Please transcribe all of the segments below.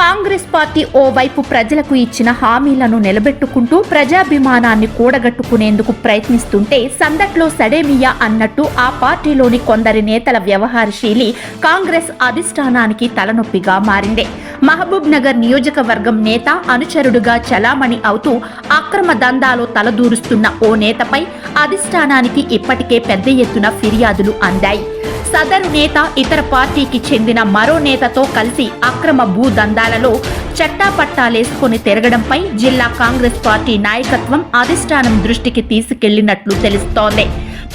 Congress party ఓవైపు ప్రజలకు ఇచ్చిన హామీలను నిలబెట్టుకుంటూ ప్రజాభిమానాన్ని కూడగట్టుకునేందుకు ప్రయత్నిస్తుంటే సందట్లో సడేమియా అన్నట్టు ఆ పార్టీలోని కొందరి నేతల వ్యవహారశీలి కాంగ్రెస్ అధిష్టానానికి తలనొప్పిగా మారింది. మహబూబ్ నగర్ నియోజకవర్గం నేత అనుచరుడుగా చలామణి అవుతూ అక్రమ దందాలో తలదూరుస్తున్న ఓ నేతపై అధిష్టానానికి ఇప్పటికే పెద్ద ఎత్తున ఫిర్యాదులు అందాయి. సదరు నేత ఇతర పార్టీకి చెందిన మరో నేతతో కలిసి అక్రమ భూ దందాలలో చట్టాపట్టాలేసుకొని తిరగడంపై జిల్లా కాంగ్రెస్ పార్టీ నాయకత్వం అధిష్టానం దృష్టికి తీసుకెళ్ళినట్లు తెలుస్తోంది.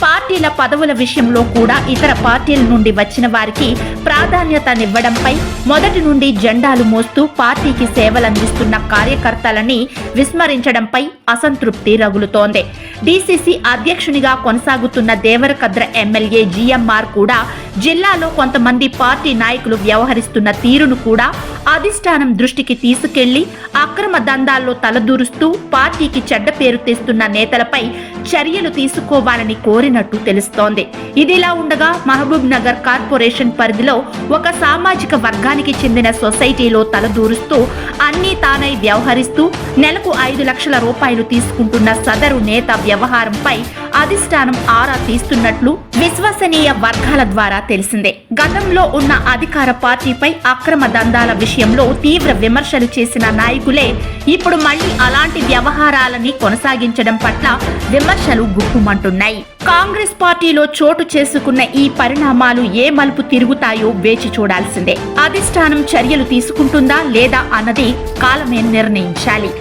పార్టీల పదవుల విషయంలో కూడా ఇతర పార్టీల నుండి వచ్చిన వారికి ప్రాధాన్యతనివ్వడంపై మొదటి నుండి జెండాలు మోస్తూ పార్టీకి సేవలందిస్తున్న కార్యకర్తలని విస్మరించడంపై అసంతృప్తి రగులుతోంది. డీసీసీ అధ్యక్షునిగా కొనసాగుతున్న దేవరకద్ర ఎమ్మెల్యే జీఎంఆర్ కూడా జిల్లాలో కొంతమంది పార్టీ నాయకులు వ్యవహరిస్తున్న తీరును కూడా అధిష్టానం దృష్టికి తీసుకెళ్ళి అక్రమ దందాల్లో తలదూరుస్తూ పార్టీకి చెడ్డ పేరు తెస్తున్న నేతలపై చర్యలు తీసుకోవాలని కోరినట్టు తెలుస్తోంది. ఇదిలా ఉండగా మహబూబ్ నగర్ కార్పొరేషన్ పరిధిలో ఒక సామాజిక వర్గానికి చెందిన సొసైటీలో తలదూరుస్తూ అన్ని తానై వ్యవహరిస్తూ నెలకు ఐదు లక్షల రూపాయలు తీసుకుంటున్న సదరు నేత వ్యవహారంపై అధిష్టానం ఆరా తీస్తున్నట్లు విశ్వసనీయ వర్గాల ద్వారా తెలిసిందే. గతంలో ఉన్న అధికార పార్టీపై అక్రమ దందాల విషయంలో తీవ్ర విమర్శలు చేసిన నాయకులే ఇప్పుడు మళ్ళీ అలాంటి వ్యవహారాలని కొనసాగించడం పట్ల విమర్శలు గుప్పుమంటున్నాయి. కాంగ్రెస్ పార్టీలో చోటు చేసుకున్న ఈ పరిణామాలు ఏ మలుపు తిరుగుతాయో వేచి చూడాల్సిందే. అధిష్టానం చర్యలు తీసుకుంటుందా లేదా అన్నది కాలమే నిర్ణయించాలి.